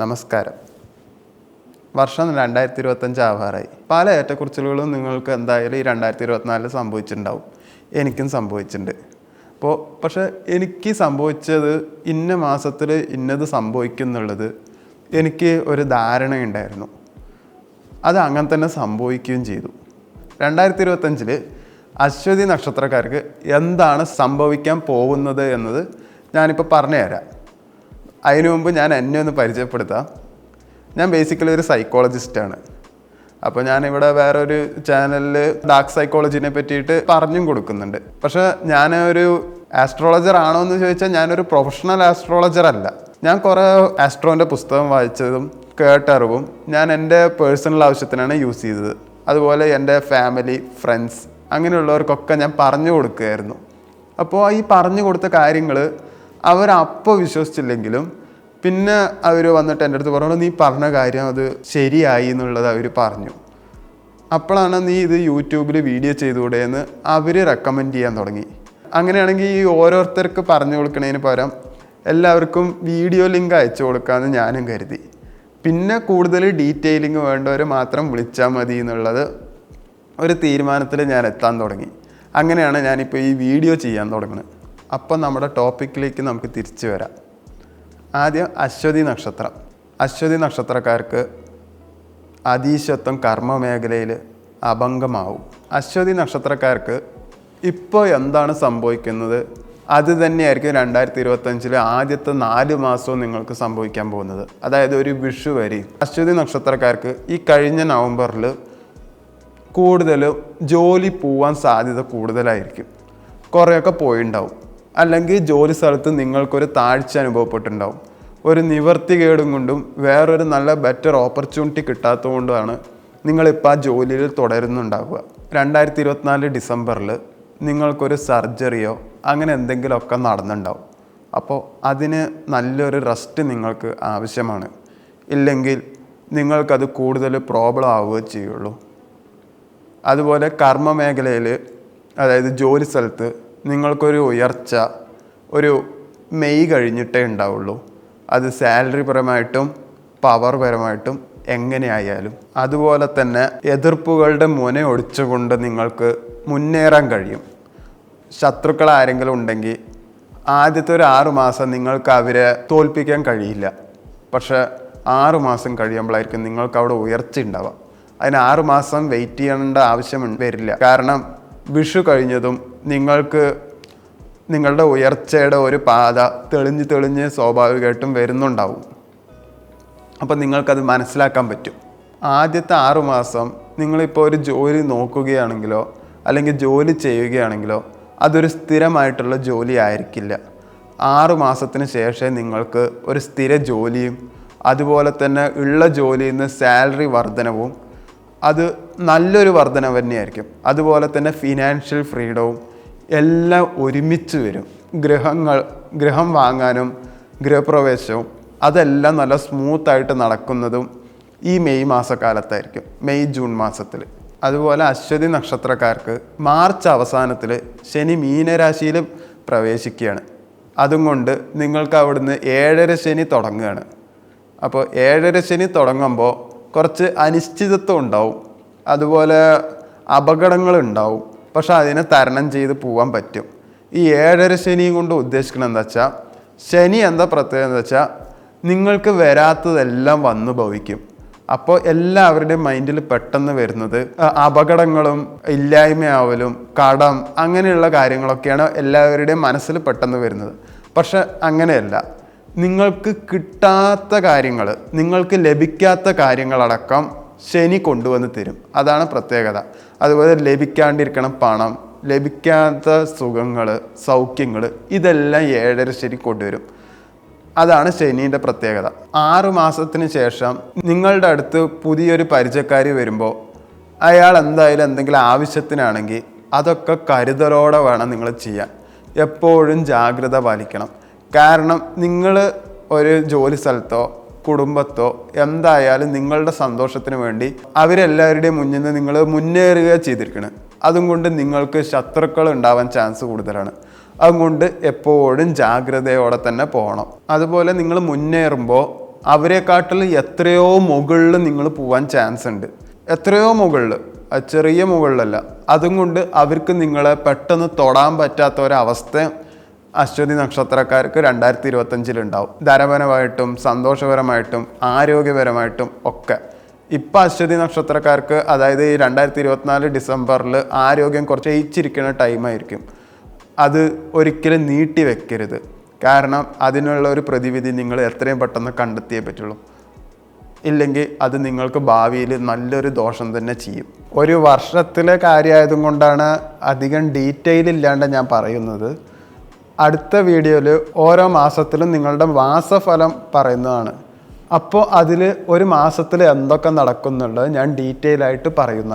നമസ്കാരം. വർഷം രണ്ടായിരത്തി ഇരുപത്തഞ്ച് ആവാറായി. പല ഏറ്റക്കുറിച്ചിലുകളും നിങ്ങൾക്ക് എന്തായാലും ഈ രണ്ടായിരത്തി ഇരുപത്തിനാലിൽ സംഭവിച്ചിട്ടുണ്ടാവും. എനിക്കും സംഭവിച്ചിട്ടുണ്ട്. അപ്പോൾ പക്ഷേ എനിക്ക് സംഭവിച്ചത് ഇന്ന മാസത്തിൽ ഇന്നത് സംഭവിക്കുന്നുള്ളത് എനിക്ക് ഒരു ധാരണയുണ്ടായിരുന്നു. അത് അങ്ങനെ തന്നെ സംഭവിക്കുകയും ചെയ്തു. രണ്ടായിരത്തി ഇരുപത്തഞ്ചിൽ അശ്വതി നക്ഷത്രക്കാർക്ക് എന്താണ് സംഭവിക്കാൻ പോകുന്നത് എന്നത് ഞാനിപ്പോൾ പറഞ്ഞുതരാം. അതിനു മുമ്പ് ഞാൻ എന്നെ ഒന്ന് പരിചയപ്പെടുത്താം. ഞാൻ ബേസിക്കലി ഒരു സൈക്കോളജിസ്റ്റാണ് അപ്പോൾ ഞാനിവിടെ വേറൊരു ചാനലിൽ ഡാർക്ക് സൈക്കോളജിനെ പറ്റിയിട്ട് പറഞ്ഞും കൊടുക്കുന്നുണ്ട്. പക്ഷേ ഞാൻ ഒരു ആസ്ട്രോളജർ ആണോ എന്ന് ചോദിച്ചാൽ ഞാനൊരു പ്രൊഫഷണൽ ആസ്ട്രോളജർ അല്ല. ഞാൻ കുറേ ആസ്ട്രോന്റെ പുസ്തകം വായിച്ചതും കേട്ടറിവും ഞാൻ എന്റെ പേഴ്സണൽ ആവശ്യത്തിനാണ് യൂസ് ചെയ്തത്. അതുപോലെ എന്റെ ഫാമിലി ഫ്രണ്ട്സ് അങ്ങനെയുള്ളവർക്കൊക്കെ ഞാൻ പറഞ്ഞു കൊടുക്കുകയായിരുന്നു. അപ്പോൾ ഈ പറഞ്ഞു കൊടുത്ത കാര്യങ്ങൾ അവരപ്പോൾ വിശ്വസിച്ചില്ലെങ്കിലും പിന്നെ അവർ വന്നിട്ട് എന്റെ അടുത്ത് പറഞ്ഞു നീ പറഞ്ഞ കാര്യം അത് ശരിയായി എന്നുള്ളത് അവർ പറഞ്ഞു. അപ്പോഴാണ് നീ ഇത് യൂട്യൂബിൽ വീഡിയോ ചെയ്തുകൂടെ എന്ന് അവർ റെക്കമെൻഡ് ചെയ്യാൻ തുടങ്ങി. അങ്ങനെയാണെങ്കിൽ ഈ ഓരോരുത്തർക്ക് പറഞ്ഞു കൊടുക്കുന്നതിന് പകരം എല്ലാവർക്കും വീഡിയോ ലിങ്ക് അയച്ചു കൊടുക്കാമെന്ന് ഞാനും കരുതി. പിന്നെ കൂടുതൽ ഡീറ്റെയിലിംഗ് വേണ്ടവർ മാത്രം വിളിച്ചാൽ മതി എന്നുള്ളത് ഒരു തീരുമാനത്തിൽ ഞാൻ എത്താൻ തുടങ്ങി. അങ്ങനെയാണ് ഞാനിപ്പോൾ ഈ വീഡിയോ ചെയ്യാൻ തുടങ്ങുന്നത് അപ്പം നമ്മുടെ ടോപ്പിക്കിലേക്ക് നമുക്ക് തിരിച്ചു വരാം. ആദ്യം അശ്വതി നക്ഷത്രം. അശ്വതി നക്ഷത്രക്കാർക്ക് അതീശത്വം കർമ്മ മേഖലയിൽ അഭംഗമാവും. അശ്വതി നക്ഷത്രക്കാർക്ക് ഇപ്പോൾ എന്താണ് സംഭവിക്കുന്നത്? അത് തന്നെയായിരിക്കും രണ്ടായിരത്തി ഇരുപത്തഞ്ചിലെ ആദ്യത്തെ നാല് മാസവും നിങ്ങൾക്ക് സംഭവിക്കാൻ പോകുന്നത്. അതായത് ഒരു വിഷു വരി. അശ്വതി നക്ഷത്രക്കാർക്ക് ഈ കഴിഞ്ഞ നവംബറിൽ കൂടുതൽ ജോലി പോവാൻ സാധ്യത കൂടുതലായിരിക്കും. കുറേയൊക്കെ പോയിണ്ടാവും. അല്ലെങ്കിൽ ജോലി സ്ഥലത്ത് നിങ്ങൾക്കൊരു താഴ്ച അനുഭവപ്പെട്ടിട്ടുണ്ടാവും. ഒരു നിവർത്തി കേടും കൊണ്ടും വേറൊരു നല്ല ബെറ്റർ ഓപ്പർച്യൂണിറ്റി കിട്ടാത്തതുകൊണ്ടാണ് നിങ്ങളിപ്പോൾ ആ ജോലിയിൽ തുടരുന്നുണ്ടാവുക. രണ്ടായിരത്തി ഇരുപത്തിനാല് ഡിസംബറിൽ നിങ്ങൾക്കൊരു സർജറിയോ അങ്ങനെ എന്തെങ്കിലുമൊക്കെ നടന്നുണ്ടാവും അപ്പോൾ അതിന് നല്ലൊരു റെസ്റ്റ് നിങ്ങൾക്ക് ആവശ്യമാണ്. ഇല്ലെങ്കിൽ നിങ്ങൾക്കത് കൂടുതൽ പ്രോബ്ലം ആവുകയോ ചെയ്യുള്ളൂ. അതുപോലെ കർമ്മ മേഖലയിൽ അതായത് ജോലി സ്ഥലത്ത് നിങ്ങൾക്കൊരു ഉയർച്ച ഒരു മെയ് കഴിഞ്ഞിട്ടേ ഉണ്ടാവുള്ളൂ. അത് സാലറി പരമായിട്ടും പവർ പരമായിട്ടും എങ്ങനെയായാലും. അതുപോലെ തന്നെ എതിർപ്പുകളുടെ മുന ഒടിച്ചുകൊണ്ട് നിങ്ങൾക്ക് മുന്നേറാൻ കഴിയും. ശത്രുക്കൾ ആരെങ്കിലും ഉണ്ടെങ്കിൽ ആദ്യത്തെ ഒരു ആറു മാസം നിങ്ങൾക്ക് അവരെ തോൽപ്പിക്കാൻ കഴിയില്ല. പക്ഷെ ആറു മാസം കഴിയുമ്പോഴായിരിക്കും നിങ്ങൾക്ക് അവിടെ ഉയർച്ച ഉണ്ടാവുക. അതിന് ആറു മാസം വെയിറ്റ് ചെയ്യേണ്ട ആവശ്യം വരില്ല. കാരണം വിഷു കഴിഞ്ഞതും നിങ്ങൾക്ക് നിങ്ങളുടെ ഉയർച്ചയുടെ ഒരു പാത തെളിഞ്ഞ് തെളിഞ്ഞ് സ്വാഭാവികമായിട്ടും വരുന്നുണ്ടാവും. അപ്പം നിങ്ങൾക്കത് മനസ്സിലാക്കാൻ പറ്റും. ആദ്യത്തെ ആറുമാസം നിങ്ങളിപ്പോൾ ഒരു ജോലി നോക്കുകയാണെങ്കിലോ അല്ലെങ്കിൽ ജോലി ചെയ്യുകയാണെങ്കിലോ അതൊരു സ്ഥിരമായിട്ടുള്ള ജോലി ആയിരിക്കില്ല. ആറു മാസത്തിന് ശേഷം നിങ്ങൾക്ക് ഒരു സ്ഥിര ജോലിയും അതുപോലെ തന്നെ ഉള്ള ജോലിയിൽ നിന്ന് സാലറി വർധനവും അത് നല്ലൊരു വർധനവ് തന്നെയായിരിക്കും. അതുപോലെ തന്നെ ഫിനാൻഷ്യൽ ഫ്രീഡവും എല്ലാം ഒരുമിച്ച് വരും. ഗ്രഹങ്ങൾ ഗ്രഹം വാങ്ങാനും ഗൃഹപ്രവേശവും അതെല്ലാം നല്ല സ്മൂത്തായിട്ട് നടക്കുന്നതും ഈ മെയ് മാസക്കാലത്തായിരിക്കും. മെയ് ജൂൺ മാസത്തിൽ അതുപോലെ അശ്വതി നക്ഷത്രക്കാർക്ക് മാർച്ച് അവസാനത്തിൽ ശനി മീനരാശിയിൽ പ്രവേശിക്കുകയാണ്. അതും കൊണ്ട് നിങ്ങൾക്ക് അവിടുന്ന് ഏഴര ശനി തുടങ്ങുകയാണ്. അപ്പോൾ ഏഴര ശനി തുടങ്ങുമ്പോൾ കുറച്ച് അനിശ്ചിതത്വം ഉണ്ടാവും. അതുപോലെ അപകടങ്ങൾ ഉണ്ടാവും. പക്ഷെ അതിനെ തരണം ചെയ്ത് പോകാൻ പറ്റും. ഈ ഏഴര ശനിയും കൊണ്ട് ഉദ്ദേശിക്കണം എന്താ വെച്ചാൽ ശനി എന്താ പ്രത്യേകത എന്താ വെച്ചാൽ നിങ്ങൾക്ക് വരാത്തതെല്ലാം വന്നു ഭവിക്കും. അപ്പോൾ എല്ലാവരുടെയും മൈൻഡിൽ പെട്ടെന്ന് വരുന്നത് അപകടങ്ങളും ഇല്ലായ്മയാവലും കടം അങ്ങനെയുള്ള കാര്യങ്ങളൊക്കെയാണ് എല്ലാവരുടെയും മനസ്സിൽ പെട്ടെന്ന് വരുന്നത്. പക്ഷെ അങ്ങനെയല്ല. നിങ്ങൾക്ക് കിട്ടാത്ത കാര്യങ്ങൾ നിങ്ങൾക്ക് ലഭിക്കാത്ത കാര്യങ്ങളടക്കം ശനി കൊണ്ടുവന്ന് തരും. അതാണ് പ്രത്യേകത. അതുപോലെ ലഭിക്കാണ്ടിരിക്കണം പണം ലഭിക്കാത്ത സുഖങ്ങൾ സൗഖ്യങ്ങൾ ഇതെല്ലാം ഏഴര ശനി കൊണ്ടുവരും. അതാണ് ശനിയുടെ പ്രത്യേകത. ആറു മാസത്തിന് ശേഷം നിങ്ങളുടെ അടുത്ത് പുതിയൊരു പരിചയക്കാരി വരുമ്പോൾ അയാൾ എന്തായാലും എന്തെങ്കിലും ആവശ്യത്തിനാണെങ്കിൽ അതൊക്കെ കരുതലോടെ വേണം നിങ്ങൾ ചെയ്യാൻ. എപ്പോഴും ജാഗ്രത പാലിക്കണം. കാരണം നിങ്ങൾ ഒരു ജോലി സ്ഥലത്തോ കുടുംബത്തോ എന്തായാലും നിങ്ങളുടെ സന്തോഷത്തിന് വേണ്ടി അവരെല്ലാവരുടെയും മുന്നിൽ നിന്ന് നിങ്ങൾ മുന്നേറുക ചെയ്തിരിക്കണം. അതും കൊണ്ട് നിങ്ങൾക്ക് ശത്രുക്കൾ ഉണ്ടാവാൻ ചാൻസ് കൂടുതലാണ്. അതുകൊണ്ട് എപ്പോഴും ജാഗ്രതയോടെ തന്നെ പോകണം. അതുപോലെ നിങ്ങൾ മുന്നേറുമ്പോൾ അവരെക്കാട്ടിൽ എത്രയോ മുകളിൽ നിങ്ങൾ പോവാൻ ചാൻസ് ഉണ്ട്. എത്രയോ മുകളിൽ ചെറിയ മുകളിലല്ല. അതും കൊണ്ട് അവർക്ക് നിങ്ങളെ പെട്ടെന്ന് തൊടാൻ പറ്റാത്ത ഒരവസ്ഥ അശ്വതി നക്ഷത്രക്കാർക്ക് രണ്ടായിരത്തി ഇരുപത്തഞ്ചിലുണ്ടാവും ധനപരമായിട്ടും സന്തോഷപരമായിട്ടും ആരോഗ്യപരമായിട്ടും ഒക്കെ. ഇപ്പം അശ്വതി നക്ഷത്രക്കാർക്ക് അതായത് ഈ രണ്ടായിരത്തി ഇരുപത്തിനാല് ഡിസംബറിൽ ആരോഗ്യം കുറച്ച് ജയിച്ചിരിക്കുന്ന ടൈമായിരിക്കും. അത് ഒരിക്കലും നീട്ടി വെക്കരുത്. കാരണം അതിനുള്ള ഒരു പ്രതിവിധി നിങ്ങൾ എത്രയും പെട്ടെന്ന് കണ്ടെത്തിയേ പറ്റുള്ളൂ. ഇല്ലെങ്കിൽ അത് നിങ്ങൾക്ക് ഭാവിയിൽ നല്ലൊരു ദോഷം തന്നെ ചെയ്യും. ഒരു വർഷത്തിലെ കാര്യമായതും കൊണ്ടാണ് അധികം ഡീറ്റെയിൽ ഇല്ലാണ്ട് ഞാൻ പറയുന്നത്. അടുത്ത വീഡിയോയിൽ ഓരോ മാസത്തിലും നിങ്ങളുടെ മാസഫലം പറയുന്നതാണ്. അപ്പോൾ അതിൽ ഒരു മാസത്തിൽ എന്തൊക്കെ നടക്കുന്നുള്ളത് ഞാൻ ഡീറ്റെയിൽ ആയിട്ട് പറയുന്നതാണ്.